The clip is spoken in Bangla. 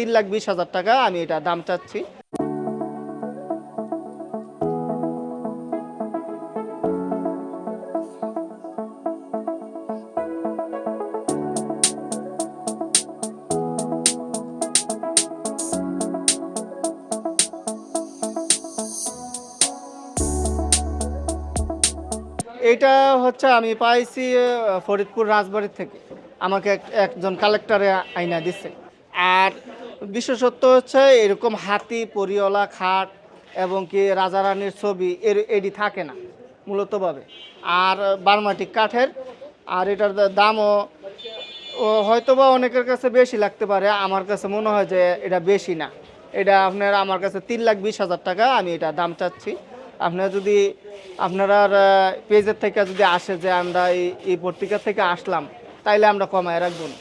তিন লাখ বিশ হাজার টাকা আমি এটা দাম চাচ্ছি। এটা হচ্ছে আমি পাইছি ফরিদপুর রাজবাড়ির থেকে। আমাকে এক- একজন কালেক্টরে আইনা দিচ্ছে আর বিশেষত্ব হচ্ছে এরকম হাতি, পরিওলা, খাট এবং কি রাজা রানীর ছবি, এর এডি থাকে না, মূলতভাবে। আর বার্মাটিক কাঠের, আর এটার দামও হয়তোবা অনেকের কাছে বেশি লাগতে পারে, আমার কাছে মনে হয় যে এটা বেশি না। এটা আপনার, আমার কাছে তিন লাখ বিশ হাজার টাকা, আমি এটা দাম চাচ্ছি। আপনারা যদি, আপনারা পেজের থেকে যদি আসে যে আমরা এই পত্রিকা থেকে আসলাম, তাইলে আমরা কমায় রাখব না।